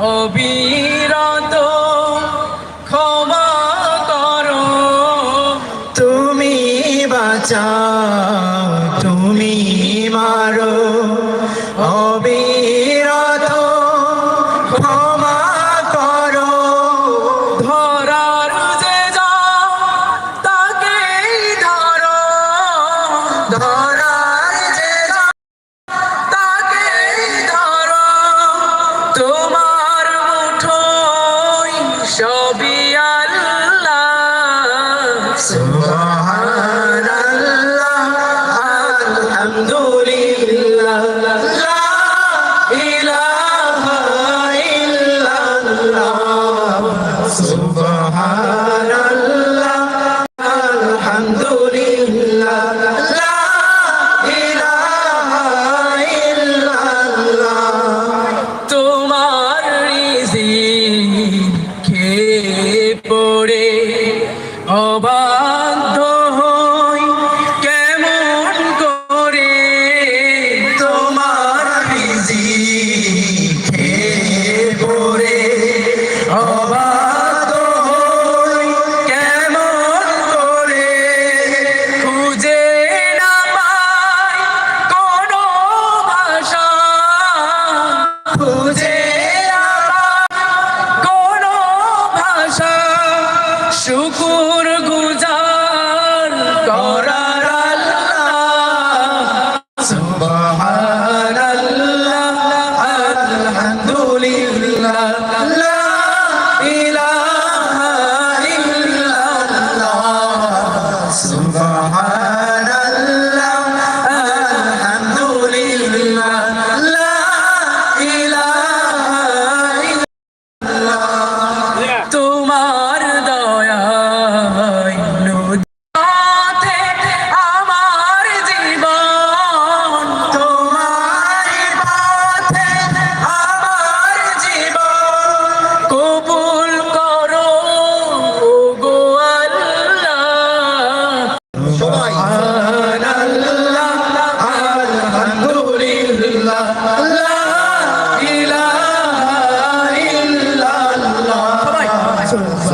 অবিরত ক্ষমা করো। তুমি বাঁচাও তুমি মারো। অবিরত ক্ষমা করো। ধরার যে যা তাকে ধরো। ধরার Ah. Avila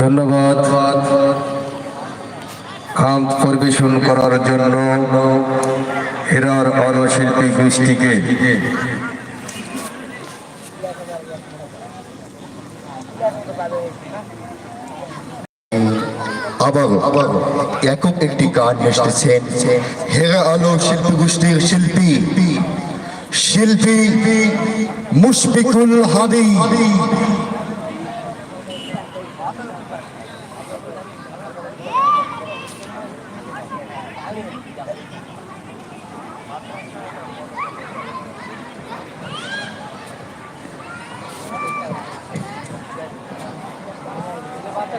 ধন্যবাদ। খাম পরিবেশন করার জন্য হেরার অনশিল্পী গোষ্ঠীকে। একক একটি গান এসেছেন হেরা আলো শিল্পী গোষ্ঠীর শিল্পী। শিল্পী মুশফিকুল হাদি।